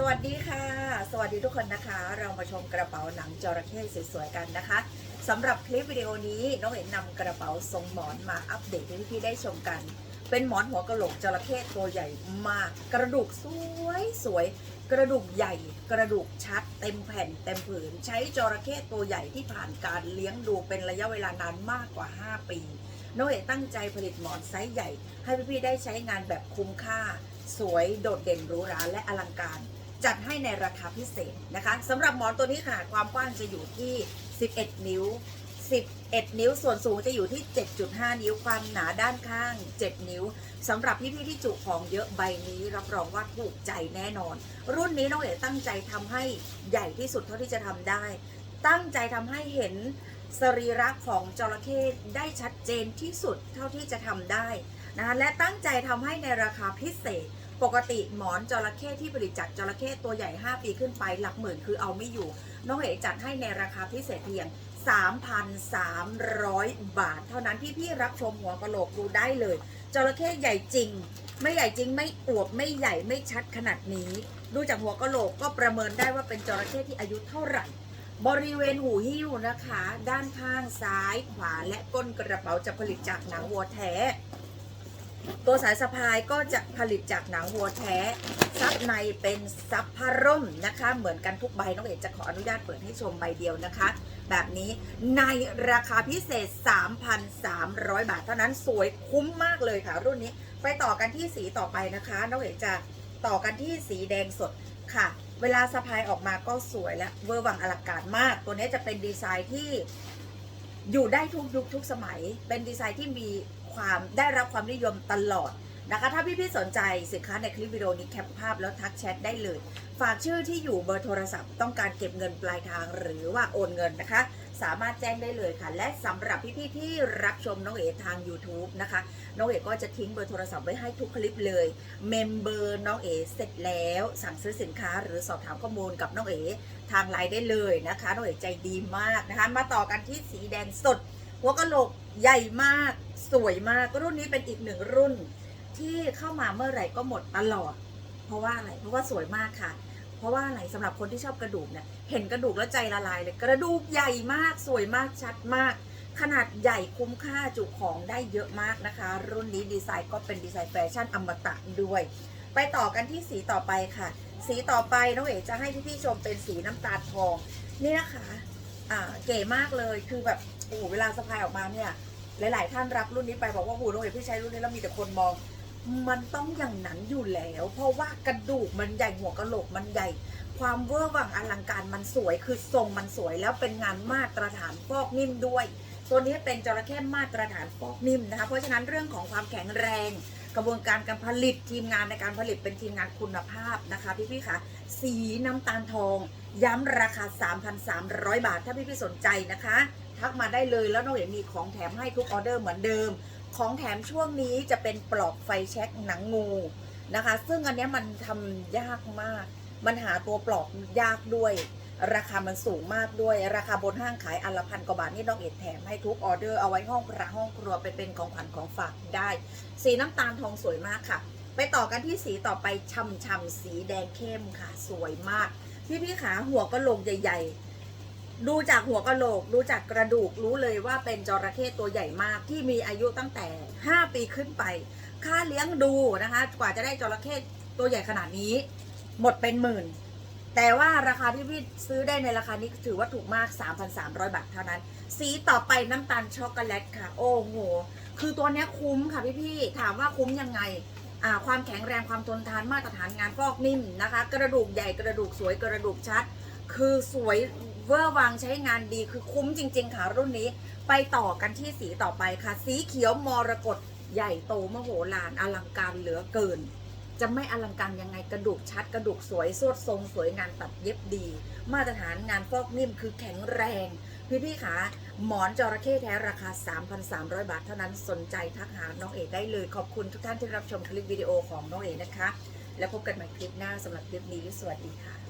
สวัสดีค่ะ สวัสดีทุกคนนะคะ เรามาชมกระเป๋าหนังจระเข้สวยๆกันนะคะสำหรับคลิปวิดีโอนี้น้องเอ๋นำกระเป๋าทรงหมอนมาอัปเดตให้พี่ๆได้ชมกัน เป็นหมอนหัวกระโหลกจระเข้ตัวใหญ่มาก กระดูกสวยสวย กระดูกใหญ่ กระดูกชัด เต็มแผ่นเต็มผืน ใช้จระเข้ตัวใหญ่ที่ผ่านการเลี้ยงดูเป็นระยะเวลานานมากกว่า 5 ปีน้องเอ๋ตั้งใจผลิตหมอนไซส์ใหญ่ ให้พี่ๆได้ใช้งานแบบคุ้มค่า สวยโดดเด่นหรูหราและอลังการ จัดให้ในราคาพิเศษนะคะสำหรับหมอนตัวนี้ขนาดความกว้างจะอยู่ที่ 11 นิ้ว 11 นิ้วส่วนสูงจะอยู่ที่ 7.5 นิ้วความหนาด้านข้าง 7 นิ้วสำหรับพี่ๆที่จุของเยอะใบนี้รับรองว่าถูกใจแน่นอน รุ่นนี้น้องเอ๋ตั้งใจทำให้ใหญ่ที่สุดเท่าที่จะทำได้ ตั้งใจทำให้เห็นสรีระของจระเข้ได้ชัดเจนที่สุดเท่าที่จะทำได้นะคะและตั้งใจทำให้ในราคาพิเศษ ปกติหมอนจระเข้ที่ผลิตจากจระเข้ตัวใหญ่ 5 ปีขึ้นไปหลักหมื่นคือเอาไม่อยู่ น้องเอ๋จัดให้ในราคาพิเศษเพียง 3,300 บาท เท่านั้นพี่ๆรับชมหัวกะโหลกดูได้เลยจระเข้ใหญ่จริง ไม่ใหญ่จริงไม่อวบไม่ใหญ่ไม่ชัดขนาดนี้ ดูจากหัวกะโหลกก็ประเมินได้ว่าเป็นจระเข้ที่อายุเท่าไหร่ บริเวณหูหิ้วนะคะ ด้านข้างซ้ายขวาและก้นกระเป๋าจะผลิตจากหนังวัวแท้ ตัวสายสะพายก็จะผลิตจากหนังวัวแท้ซับในเป็นซับผ้าร่มนะคะ เหมือนกันทุกใบน้องเอกจะขออนุญาตเปิดให้ชมใบเดียวนะคะ แบบนี้ในราคาพิเศษ 3,300 บาท เท่านั้นสวยคุ้มมากเลยค่ะ รุ่นนี้ไปต่อกันที่สีต่อไปนะคะน้องเอกจะต่อกันที่สีแดงสดค่ะ เวลาสะพายออกมาก็สวยและเวอร์วังอลังการมาก ตัวนี้จะเป็นดีไซน์ที่อยู่ได้ทุกยุคทุกสมัย เป็นดีไซน์ที่มี ความได้รับความนิยมตลอดนะคะ ถ้าพี่ๆสนใจสินค้าในคลิปวิดีโอนี้แคปภาพแล้วทักแชทได้เลย ฝากชื่อที่อยู่เบอร์โทรศัพท์ต้องการเก็บเงินปลายทางหรือว่าโอนเงินนะคะ สามารถแจ้งได้เลยค่ะ และสำหรับพี่ๆที่รับชมน้องเอ๋ทาง YouTube นะคะ น้องเอ๋ก็จะทิ้งเบอร์โทรศัพท์ไว้ให้ทุกคลิปเลย เมมเบอร์น้องเอ๋เสร็จแล้ว สั่งซื้อสินค้าหรือสอบถามข้อมูลกับน้องเอ๋ทางไลน์ได้เลยนะคะ น้องเอ๋ใจดีมากนะคะ มาต่อกันที่สีแดงสดหัวกะโหลก ใหญ่มากสวยมากรุ่นนี้เป็นอีกหนึ่งรุ่น ที่เข้ามาเมื่อไหร่ก็หมดตลอด เพราะว่าอะไรเพราะว่าสวยมากค่ะ เพราะว่าอะไรสำหรับคนที่ชอบกระดูกเนี่ยเห็นกระดูกแล้วใจละลายเลยกระดูกใหญ่มากสวยมากชัดมาก ขนาดใหญ่คุ้มค่าจุของได้เยอะมากนะคะ รุ่นนี้ดีไซน์ก็เป็นดีไซน์แฟชั่นอมตะด้วย ไปต่อกันที่สีต่อไปค่ะ สีต่อไปน้องเอ๋จะให้พี่ๆชมเป็นสีน้ำตาลทองนี่นะคะ อ่าเก๋มากเลยคือแบบโอ้โหเวลาสะพายออกมาเนี่ย หลาย ๆ ท่านรับรุ่นนี้ไปบอกว่าโอ้โหน้องเอ๋พี่ใช้รุ่นนี้แล้วมีแต่คนมอง มันต้องอย่างนั้นอยู่แล้ว เพราะว่ากระดูกมันใหญ่หัวกะโหลกมันใหญ่ ความเวอร์วังอลังการมันสวยคือทรงมันสวยแล้วเป็นงานมาตรฐานฟอกนิ่มด้วย ตัวนี้เป็นจระเข้มาตรฐานฟอกนิ่มนะคะเพราะฉะนั้นเรื่องของความแข็งแรง กระบวนการการผลิตทีมงานในการผลิตเป็นทีมงานคุณภาพนะคะพี่ๆค่ะสีน้ำตาลทอง ย้ำราคา 3,300 บาท ถ้าพี่ๆสนใจนะคะ ทักมาได้เลยแล้วน้องเอ๋มีของแถมให้ทุกออเดอร์เหมือนเดิม ของแถมช่วงนี้จะเป็นปลอกไฟแช็กหนังงูนะคะ ซึ่งอันนี้มันทำยากมาก มันหาตัวปลอกยากด้วย ราคามันสูงมากด้วย ราคาบนห้างขายอันละพันกว่าบาทนี่น้องเอ็ดแถมให้ทุกออเดอร์เอาไว้ห้องพระห้องครัวไปเป็นของขวัญของฝากได้ สีน้ำตาลทองสวยมากค่ะ ไปต่อกันที่สีต่อไปช่ำๆสีแดงเข้มค่ะ สวยมาก พี่พี่ๆขาหัวกะโหลกใหญ่ ๆ ดูจากหัวกะโหลก ดูจากกระดูกรู้เลยว่าเป็นจระเข้ตัวใหญ่มากที่มีอายุตั้งแต่ 5 ปีขึ้นไป ค่าเลี้ยงดูนะคะ กว่าจะได้จระเข้ตัวใหญ่ขนาดนี้ หมดเป็นหมื่น แต่ว่าราคาที่พี่ซื้อได้ในราคานี้ถือว่าถูกมาก 3,300 บาทเท่านั้น สีต่อไปน้ำตาลช็อกโกแลตค่ะ โอ้โห คือตัวนี้คุ้มค่ะพี่ๆถามว่าคุ้มยังไงอ่าความแข็งแรงความทนทานมาตรฐานงานฟอกนิ่มนะคะ กระดูกใหญ่กระดูกสวยกระดูกชัด คือสวยเวอร์วังใช้งานดีคือคุ้มจริง ๆ ค่ะรุ่นนี้ ไปต่อกันที่สีต่อไปค่ะ สีเขียวมรกตใหญ่โตมโหฬารอลังการเหลือเกิน จะไม่อลังการยังไงกระดูกชัด กระดูกสวยสวดทรงสวยงานตัดเย็บดี มาตรฐานงานฟอกนิ่มคือแข็งแรง พี่พี่ๆขาหมอนจระเข้แท้ราคา 3,300 บาทเท่านั้นสนใจทักหาน้องเอกได้เลย ขอบคุณทุกท่านที่รับชมคลิปวิดีโอของน้องเอกนะคะ แล้วพบกันใหม่คลิปหน้าสำหรับคลิปนี้สวัสดีค่ะ